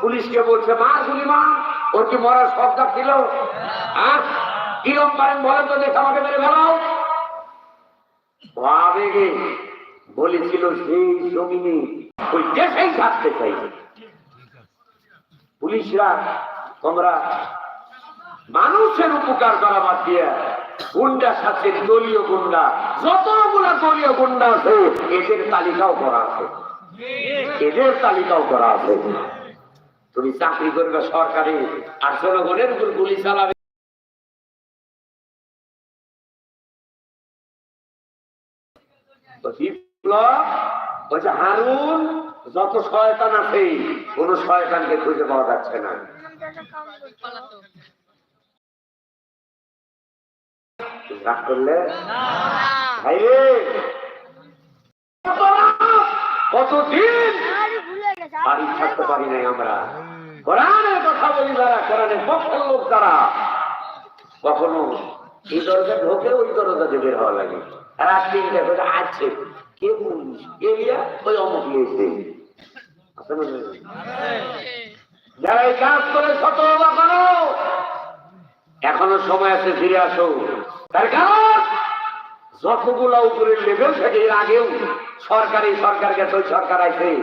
পুলিশকে বলছে মা গুলি মা ওর কি মরার সবটা ছিল? কিরম পারেন বলেন তো দেখে আমাকে মেরে ফেলাও আবেগে বলেছিল সেই জমিনে ওই দেশেই থাকতে চাই। পুলিশরা, তোমরা মানুষের উপকার করা বাদ দিয়ে গুন্ডার সাথে দলীয় গুন্ডা, যতগুলা দলীয় গুন্ডা আছে, এদের তালিকাও করা আছে। এদের তালিকাও করা আছে। তুমি চাকরি করবে সরকারি আর জনগণের উপর গুলি চালাবে। বলছে হারুন যত শয়তান আছে কোন শয়তানকে খুঁজে পাওয়া যাচ্ছে না। রাগ করলে? কতদিন বাড়ি থাকতে পারি নাই আমরা। কোরআনের কথা বলি যারা কোরআনের পক্ষের লোক যারা, কখনো এই দরজা ঢোকে, ওই দরজা দিয়ে বের হওয়া লাগে। রাত এখনও সময় আছে, ফিরে আসো। তার কারণ, যতগুলো উপরের লেভেল থেকে, এর আগেও সরকারি সরকার গেছে সরকার আছে।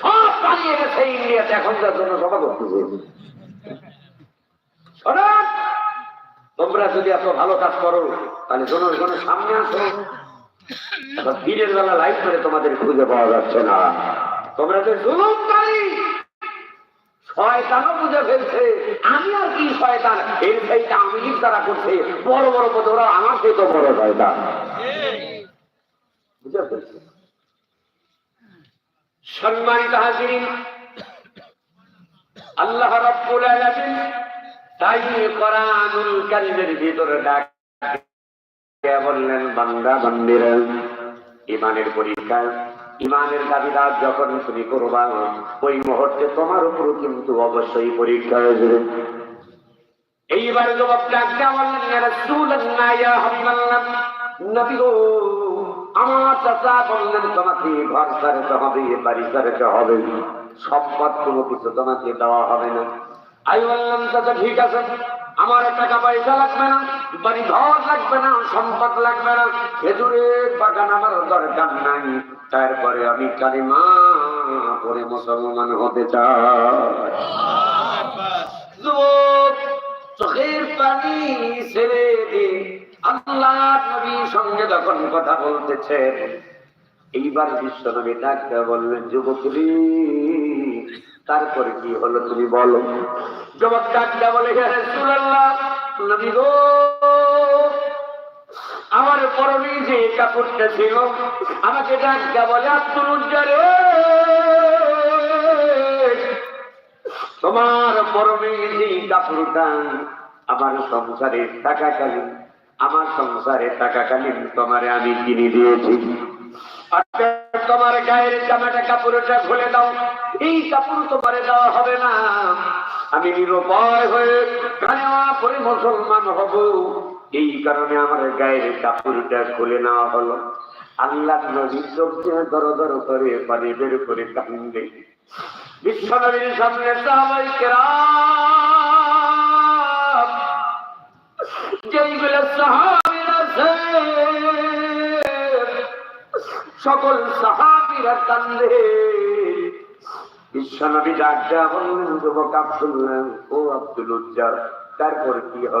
সব পালিয়ে গেছে ইন্ডিয়াতে এখনকার জন্য সভা করতেছে তোমরা যদি এত ভালো কাজ করো তাহলে জনগণের সামনে আসো। দিনের বেলা লাইট করে তোমাদের খুঁজে পাওয়া যাচ্ছে না। তোমরা যে জুলুমকারী শয়তানও বুঝে ফেলছে। আমি আর কি শয়তান? এর সেইটা আমি তারা করছে বড় বড় পদ ওরা আমার তো বড় শয়তান। বুঝে ফেলছে? সম্মানিত হাজিরিন, আল্লাহ রাব্বুল আলামিন তাই কোরআনুল কারীমের ভিতরে ডাক বললেন, বান্দা, বান্দিরা ইমানের পরীক্ষা ইমানের দাবিদার যখন তুমি করবা, ওই মুহূর্তে তোমার উপর কিন্তু অবশ্যই পরীক্ষা হয়েছে এইবার জবাব ডাকতে বললেন, ইয়া রাসূলুল্লাহ, ইয়া হাবিবাল্লাহ নবী গো, আমার চাচা বললেন, তোমাকে ঘর ছাড়তে হবে বাড়ি ছাড়তে হবে। সম্পদ কোনো কিছু তোমাকে দেওয়া হবে না। আমি বললাম, চাচা, ঠিক আছে। আমার টাকা পয়সা লাগবে না, বাড়ি ঘর লাগবে না, সম্পদ লাগবে না। খেজুরের বাগান আমার দরকার নাই। তারপরে আমি কালিমা করে মুসলমান হতে চাই। চোখের পানি ছেড়ে দে আল্লাহ নবীর সঙ্গে যখন কথা এইবার বিশ্ব নবী ডাকতে বললেন যুবক রে, তারপরে কি হলো তুমি বলো? যুবক ডাকতে বলে নবী গো আমার পরনে যে কাপড়টা ছিল আমাকে ডাকতে বলে আব্দুল উজ্জারে তোমার পরমে যে কাপড়টা আমার সংসারে থাকাকালীন আমার সংসারে থাকাকালীন তোমারে আমি কিনে দিয়েছি। আচ্ছা, তোমার গায়ের জামাটা কাপড়টা খুলে দাও। এই কাপড় তোমারে দেওয়া হবে না। আমি নিরুপায় হয়ে কানেওয়া পরে মুসলমান হব। এই কারণে আমার গায়ের কাপড়টা খুলে নেওয়া হলো। আল্লাহ নবী চোখ দর দর করে পানি বের করে কান্দে বিশ্বনবীর সামনে সাহাবাই কেরাম সকল সাহাবীরা কান্দে। বিশ্বনবী ডাক দেয়া বললেন যুবক আব্দুল্লাহ ও আব্দুল উজ্জার তারপর কি হলো?